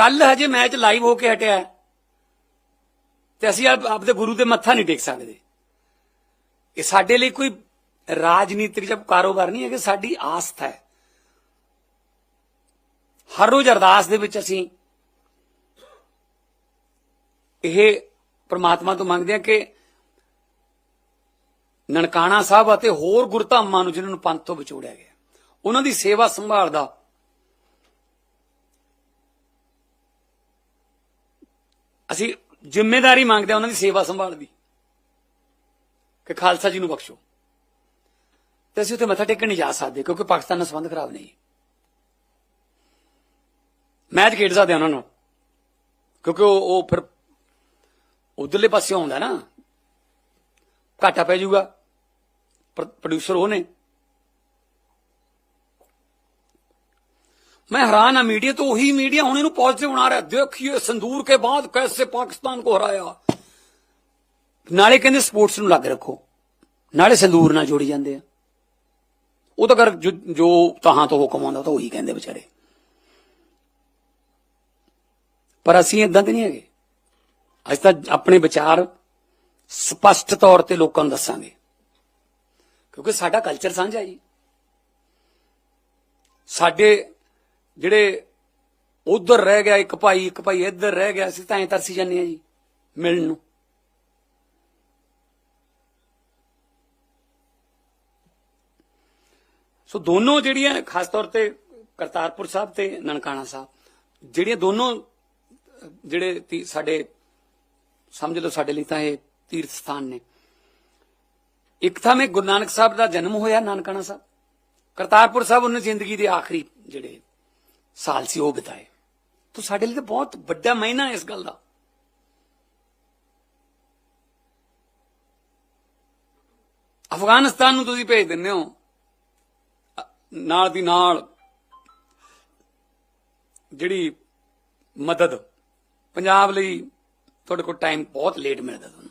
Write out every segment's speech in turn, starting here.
ਕੱਲ ਹਜੇ match live ਹੋ ਕੇ ਹਟਿਆ ਹੈ। ਤੇ ਅਸੀਂ ਆਪਦੇ ਗੁਰੂ ਦੇ ਮੱਥਾ ਨਹੀਂ ਟੇਕ ਸਕਦੇ ਇਹ ਸਾਡੇ ਲਈ ਕੋਈ ਰਾਜਨੀਤਿਕ ਜਾਂ ਕਾਰੋਬਾਰ ਨਹੀਂ ਹੈ ਕਿ ਸਾਡੀ ਆਸਥਾ ਹੈ ਹਰ ਰੋਜ਼ ਅਰਦਾਸ ਦੇ ਵਿੱਚ ਅਸੀਂ ਇਹ ਪ੍ਰਮਾਤਮਾ ਤੋਂ ਮੰਗਦੇ ਹਾਂ ਕਿ ਨਨਕਾਣਾ ਸਾਹਿਬ ਅਤੇ ਹੋਰ ਗੁਰਧਾਮਾਂ ਨੂੰ ਜਿਨ੍ਹਾਂ ਨੂੰ ਪੰਥ ਤੋਂ ਵਿਛੋੜਿਆ ਗਿਆ, ਉਹਨਾਂ ਦੀ ਸੇਵਾ ਸੰਭਾਲ ਦਾ ਅਸੀਂ ਜ਼ਿੰਮੇਵਾਰੀ ਮੰਗਦੇ ਹਾਂ ਉਹਨਾਂ ਦੀ ਸੇਵਾ ਸੰਭਾਲ ਦੀ, ਕਿ ਖਾਲਸਾ ਜੀ ਨੂੰ ਬਖਸ਼ੋ। ਤੇ ਅਸੀਂ ਉੱਥੇ ਮੱਥਾ ਟੇਕਣ ਨਹੀਂ ਜਾ ਸਕਦੇ, ਕਿਉਂਕਿ ਪਾਕਿਸਤਾਨ ਨਾਲ ਸੰਬੰਧ ਖਰਾਬ ਨਹੀਂ। ਮੈਚ ਖੇਡ ਸਕਦੇ ਹਾਂ ਉਹਨਾਂ ਨੂੰ, ਕਿਉਂਕਿ ਉਹ ਉਹ ਫਿਰ ਉਧਰਲੇ ਪਾਸੇ ਆਉਂਦਾ ਨਾ। ਘਾਟਾ ਪੈ ਜਾਊਗਾ। ਪ੍ਰੋਡਿਊਸਰ ਉਹ ਨੇ। मैं हैरान है मीडिया तो वही मीडिया होने ਨੂੰ पॉजिटिव बना रहा है देखिए संदूर के बाद कैसे पाकिस्तान को हराया ਨਾਲੇ ਕਹਿੰਦੇ ਸਪੋਰਟਸ ਨੂੰ ਲੱਗ ਰੱਖੋ ਨਾਲੇ ਸੰਦੂਰ ਨਾਲ ਜੋੜੀ ਜਾਂਦੇ ਆ ਉਹ ਤਾਂ ਕਰ ਜੋ ਜੋ ਤਹਾਂ ਤੋਂ ਹੁਕਮ ਆਉਂਦਾ ਉਹ ਤਾਂ ਉਹੀ ਕਹਿੰਦੇ ਵਿਚਾਰੇ ਪਰ ਅਸੀਂ ਇਦਾਂ ਦੇ ਨਹੀਂ ਹੈਗੇ ਅਸੀਂ ਤਾਂ ਆਪਣੇ ਵਿਚਾਰ ਸਪਸ਼ਟ ਤੌਰ ਤੇ ਲੋਕਾਂ ਨੂੰ ਦੱਸਾਂਗੇ ਕਿਉਂਕਿ ਸਾਡਾ ਕਲਚਰ ਸਾਂਝਾ ਜੀ ਸਾਡੇ ਜਿਹੜੇ ਉਧਰ ਰਹਿ ਗਿਆ, ਇੱਕ ਭਾਈ ਇੱਕ ਭਾਈ ਇੱਧਰ ਰਹਿ ਗਿਆ, ਅਸੀਂ ਤਾਂ ਐਂ ਤਰਸੀ ਜਾਂਦੇ ਆ ਜੀ, ਮਿਲਣ ਨੂੰ। ਸੋ ਦੋਨੋਂ ਜਿਹੜੀਆਂ, ਖਾਸ ਤੌਰ ਤੇ ਕਰਤਾਰਪੁਰ ਸਾਹਿਬ ਤੇ ਨਨਕਾਣਾ ਸਾਹਿਬ, ਜਿਹੜੀਆਂ ਦੋਨੋਂ, ਜਿਹੜੇ ਸਾਡੇ, ਸਮਝ ਲਓ ਸਾਡੇ ਲਈ ਤਾਂ ਇਹ ਤੀਰਥ ਸਥਾਨ ਨੇ। ਇੱਕ ਤਾਂ ਮੈਂ ਗੁਰੂ ਨਾਨਕ ਸਾਹਿਬ ਦਾ ਜਨਮ ਹੋਇਆ, ਨਨਕਾਣਾ ਸਾਹਿਬ। ਕਰਤਾਰਪੁਰ ਸਾਹਿਬ ਉਹਨੇ ਜ਼ਿੰਦਗੀ ਦੇ ਆਖਰੀ ਜਿਹੜੇ ਸਾਲ ਸੀ, ਉਹ ਬਿਤਾਏ। ਤਾਂ ਸਾਡੇ ਲਈ ਤਾਂ ਬਹੁਤ ਵੱਡਾ ਮਹੀਨਾ ਇਸ ਗੱਲ ਦਾ। ਅਫਗਾਨਿਸਤਾਨ ਨੂੰ ਤੁਸੀਂ ਭੇਜ ਦਿੰਦੇ ਹੋ। ਨਾਲ ਦੀ ਨਾਲ ਜਿਹੜੀ ਮਦਦ, ਪੰਜਾਬ ਲਈ ਤੁਹਾਡੇ ਕੋਲ ਟਾਈਮ ਬਹੁਤ ਲੇਟ ਮਿਲਦਾ ਤੁਹਾਨੂੰ।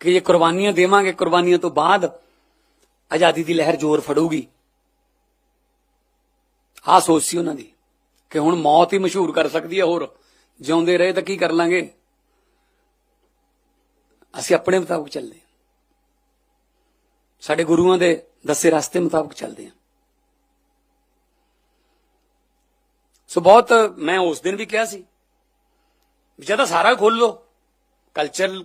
ਕਿ ਜੇ ਕੁਰਬਾਨੀਆਂ ਦੇਵਾਂਗੇ, ਕੁਰਬਾਨੀਆਂ ਤੋਂ ਬਾਅਦ ਆਜ਼ਾਦੀ ਦੀ ਲਹਿਰ ਜ਼ੋਰ ਫੜੂਗੀ। ਆਹ ਸੋਚ ਸੀ ਉਹਨਾਂ ਦੀ ਕਿ ਹੁਣ ਮੌਤ ਹੀ ਮਸ਼ਹੂਰ ਕਰ ਸਕਦੀ ਹੈ ਹੋਰ। ਜਿਉਂਦੇ ਰਹੇ ਤਾਂ ਕੀ ਕਰ ਲਾਂਗੇ? ਅਸੀਂ ਆਪਣੇ ਮੁਤਾਬਕ ਚੱਲਦੇ ਹਾਂ। ਸਾਡੇ ਗੁਰੂਆਂ ਦੇ ਦੱਸੇ ਰਸਤੇ ਮੁਤਾਬਕ ਚੱਲਦੇ ਹਾਂ। ਸੋ ਬਹੁਤ ਮੈਂ ਉਸ ਦਿਨ ਵੀ ਕਿਹਾ ਸੀ, ਵੀ ਜਦ ਸਾਰਾ ਖੋਲ ਲੋ ਕਲਚਰ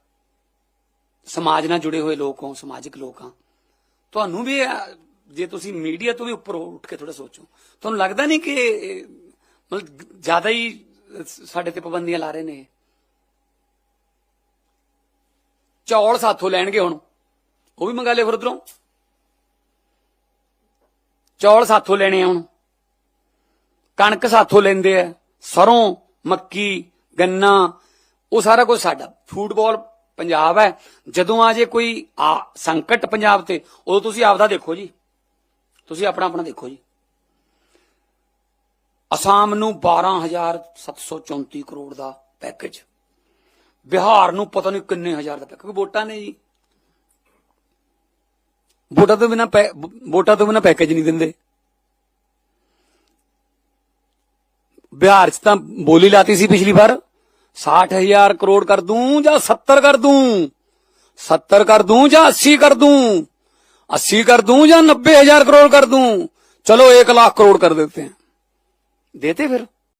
ਸਮਾਜ ਨਾਲ ਜੁੜੇ ਹੋਏ ਲੋਕ ਹੋ ਸਮਾਜਿਕ ਲੋਕ ਆ ਤੁਹਾਨੂੰ ਵੀ ਜੇ ਤੁਸੀਂ ਮੀਡੀਆ ਤੋਂ ਵੀ ਉੱਪਰ ਉੱਠ ਕੇ ਥੋੜਾ ਸੋਚੋ, ਤੁਹਾਨੂੰ ਲੱਗਦਾ ਨਹੀਂ ਕਿ ਮਤਲਬ ਜ਼ਿਆਦਾ ਹੀ ਸਾਡੇ ਤੇ ਪਾਬੰਦੀਆਂ ਲਾ ਰਹੇ ਨੇ ਇਹ? ਚੌਲ ਸਾਥੋਂ ਲੈਣਗੇ ਹੁਣ। ਉਹ ਵੀ ਮੰਗਾ ਲਿਓ ਫਿਰ ਉਧਰੋਂ। ਚੌਲ ਸਾਥੋਂ ਲੈਣੇ ਆ ਹੁਣ। ਕਣਕ ਸਾਥੋਂ ਲੈਂਦੇ ਆ। ਸਰੋਂ, ਮੱਕੀ, ਗੰਨਾ, ਉਹ ਸਾਰਾ ਕੁਝ ਸਾਡਾ। ਫੁੱਟਬਾਲ ਪੰਜਾਬ ਹੈ, ਜਦੋਂ ਆ ਜੇ ਕੋਈ ਆ ਸੰਕਟ ਪੰਜਾਬ ਤੇ, ਉਦੋਂ ਤੁਸੀਂ ਆਪਦਾ ਦੇਖੋ ਜੀ। ਤੁਸੀਂ ਆਪਣਾ ਆਪਣਾ ਦੇਖੋ ਜੀ। ਅਸਾਮ ਨੂੰ 12734 ਕਰੋੜ ਦਾ ਪੈਕੇਜ। ਬਿਹਾਰ ਨੂੰ ਪਤਾ ਨਹੀਂ ਕਿੰਨੇ ਹਜ਼ਾਰ ਦਾ ਪੈਕੇਜ ਵੋਟਾਂ ਨੇ ਜੀ। ਵੋਟਾਂ ਤੋਂ ਬਿਨਾ ਵੋਟਾਂ ਤੋਂ ਬਿਨਾ ਪੈਕੇਜ ਨਹੀਂ ਦਿੰਦੇ। ਬਿਹਾਰ 'ਚ ਤਾਂ ਬੋਲੀ ਲਾਤੀ ਸੀ ਪਿਛਲੀ ਵਾਰ। 60000 ਕਰੋੜ ਕਰ ਦੂੰ ਜਾਂ 70 ਕਰ ਦੂੰ 70 कर दूं या 80 कर दूं 80 कर दूं या नब्बे हजार करोड़ कर दूं चलो एक लाख करोड़ कर देते हैं देते फिर